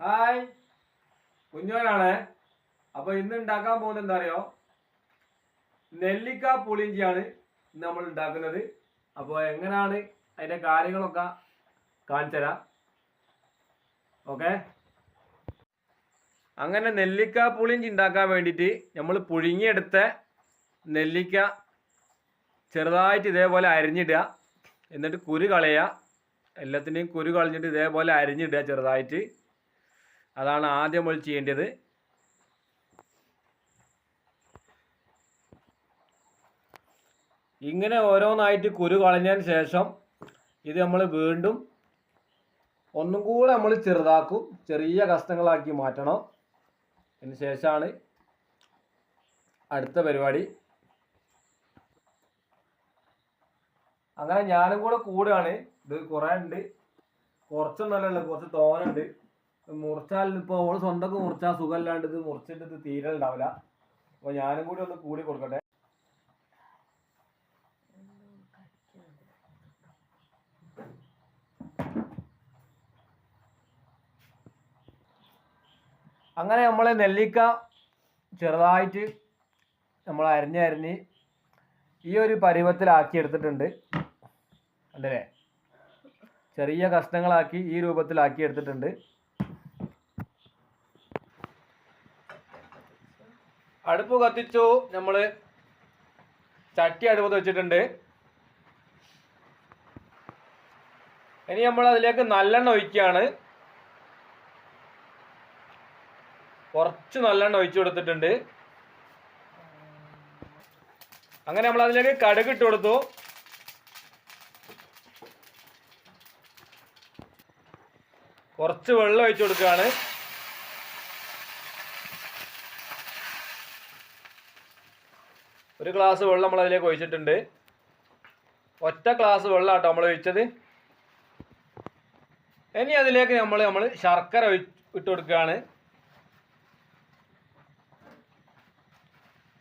Hi. കുഞ്ഞോനാണ്. അപ്പൊ ഇന്ന് ഉണ്ടാക്കാൻ പോകുന്നത് എന്താ അറിയോ? നെല്ലിക്ക പുളിഞ്ചിയാണ് നമ്മൾ ഉണ്ടാക്കുന്നത്. അപ്പോൾ എങ്ങനെയാണ് അതിന്റെ കാര്യങ്ങളൊക്കെ കാണിച്ചു തരാം. ഓക്കെ? അങ്ങനെ നെല്ലിക്ക പുളിഞ്ചി ഉണ്ടാക്കാൻ വേണ്ടിയിട്ട് നമ്മൾ പുഴുങ്ങിയെടുത്ത നെല്ലിക്ക ചെറുതായിട്ട് ഇതേപോലെ അരിഞ്ഞിടുക. എന്നിട്ട് കുരു കളയുക. എല്ലാത്തിന്റെയും കുരു കളഞ്ഞിട്ട് ഇതേപോലെ അരിഞ്ഞിടുക ചെറുതായിട്ട്. അതാണ് ആദ്യം നമ്മൾ ചെയ്യേണ്ടത്. ഇങ്ങനെ ഓരോന്നായിട്ട് കുരു കളഞ്ഞതിന് ശേഷം ഇത് നമ്മൾ വീണ്ടും ഒന്നും കൂടെ നമ്മൾ ചെറുതാക്കും ചെറിയ കഷ്ണങ്ങളാക്കി മാറ്റണം. അതിന് ശേഷമാണ് അടുത്ത പരിപാടി. അങ്ങനെ ഞാനും കൂടെ കൂടുകയാണ് ഇത് കുറേ ഉണ്ട്. കുറച്ചൊന്നല്ല കുറച്ച് തോനുണ്ട്. മുറിച്ചാൽ ഇപ്പോൾ ഓൾ സ്വന്തമൊക്കെ മുറിച്ചാൽ സുഖമല്ലാണ്ട് ഇത് മുറിച്ചിട്ട് ഇത് തീരെ ഉണ്ടാവില്ല അപ്പോൾ ഞാനും കൂടി ഒന്ന് കൂടി കൊടുക്കട്ടെ. അങ്ങനെ നമ്മളെ നെല്ലിക്ക ചെറുതായിട്ട് നമ്മൾ അരിഞ്ഞ് അരിഞ്ഞ് ഈ ഒരു പരുവത്തിലാക്കി എടുത്തിട്ടുണ്ട്. അല്ലേ ചെറിയ കഷ്ണങ്ങളാക്കി ഈ രൂപത്തിലാക്കി എടുത്തിട്ടുണ്ട്. അടുപ്പ് കത്തിച്ചു നമ്മൾ ചട്ടി അടുപ്പത്ത് വെച്ചിട്ടുണ്ട്. ഇനി നമ്മൾ അതിലേക്ക് നല്ലെണ്ണ ഒഴിക്കുകയാണ്. കുറച്ച് നല്ലെണ്ണ ഒഴിച്ചു കൊടുത്തിട്ടുണ്ട്. അങ്ങനെ നമ്മൾ അതിലേക്ക് കടുക് ഇട്ട് കൊടുത്തു. കുറച്ച് വെള്ളം ഒഴിച്ചു കൊടുക്കുകയാണ്. ഒരു ഗ്ലാസ് വെള്ളം നമ്മൾ അതിലേക്ക് ഒഴിച്ചിട്ടുണ്ട്. ഒറ്റ ഗ്ലാസ് വെള്ളം നമ്മൾ ഒഴിച്ചത്. ഇനി അതിലേക്ക് നമ്മൾ നമ്മൾ ശർക്കര ഇട്ട് കൊടുക്കുകയാണ്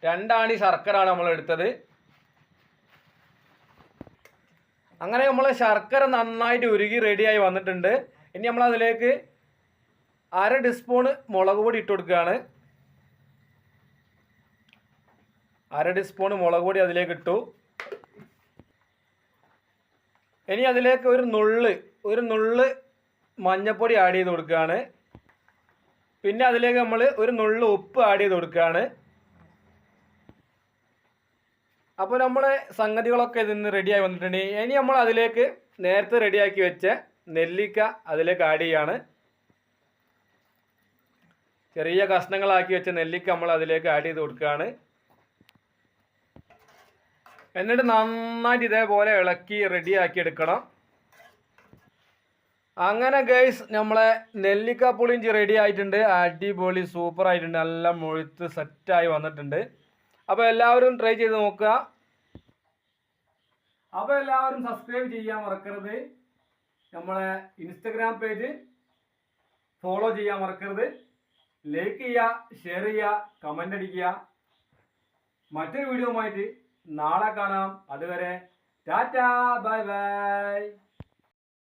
രണ്ടാണി ശർക്കര ആണ് നമ്മൾ എടുത്തത്. അങ്ങനെ നമ്മൾ ശർക്കര നന്നായിട്ട് ഉരുകി റെഡിയായി വന്നിട്ടുണ്ട്. ഇനി നമ്മൾ അതിലേക്ക് അര ടീസ്പൂൺ മുളക് പൊടി ഇട്ട് കൊടുക്കുകയാണ് അര ടീസ്പൂൺ മുളക് പൊടി അതിലേക്ക് ഇട്ടു. ഇനി അതിലേക്ക് ഒരു നുള്ള് ഒരു നുള്ള് മഞ്ഞപ്പൊടി ആഡ് ചെയ്ത് കൊടുക്കുകയാണ്. പിന്നെ അതിലേക്ക് നമ്മൾ ഒരു നുള്ള് ഉപ്പ് ആഡ് ചെയ്ത് കൊടുക്കുകയാണ്. അപ്പോൾ നമ്മളെ സംഗതികളൊക്കെ ഇതിന്ന് റെഡിയായി വന്നിട്ടുണ്ട്. ഇനി നമ്മൾ അതിലേക്ക് നേരത്തെ റെഡിയാക്കി വെച്ച നെല്ലിക്ക അതിലേക്ക് ആഡ് ചെയ്യാണ്. ചെറിയ കഷ്ണങ്ങളാക്കി വെച്ച നെല്ലിക്ക നമ്മൾ അതിലേക്ക് ആഡ് ചെയ്ത് കൊടുക്കുകയാണ്. എന്നിട്ട് നന്നായിട്ട് ഇതേപോലെ ഇളക്കി റെഡിയാക്കി എടുക്കണം. അങ്ങനെ ഗൈസ് നമ്മളെ നെല്ലിക്ക പുളിഞ്ചി റെഡി ആയിട്ടുണ്ട്. അടിപൊളി സൂപ്പർ ആയിട്ടുണ്ട്. നല്ല മുഴുത്ത് സെറ്റായി വന്നിട്ടുണ്ട്. അപ്പോൾ എല്ലാവരും ട്രൈ ചെയ്ത് നോക്കുക. അപ്പോൾ എല്ലാവരും സബ്സ്ക്രൈബ് ചെയ്യാൻ മറക്കരുത്. നമ്മളെ ഇൻസ്റ്റഗ്രാം പേജ് ഫോളോ ചെയ്യാൻ മറക്കരുത്. ലൈക്ക് ചെയ്യുക ഷെയർ ചെയ്യുക കമന്റ് അടിക്കുക. മറ്റൊരു വീഡിയോയുമായിട്ട് നാളെ കാണാം. അതുവരെ ടാറ്റാ ബൈ ബൈ.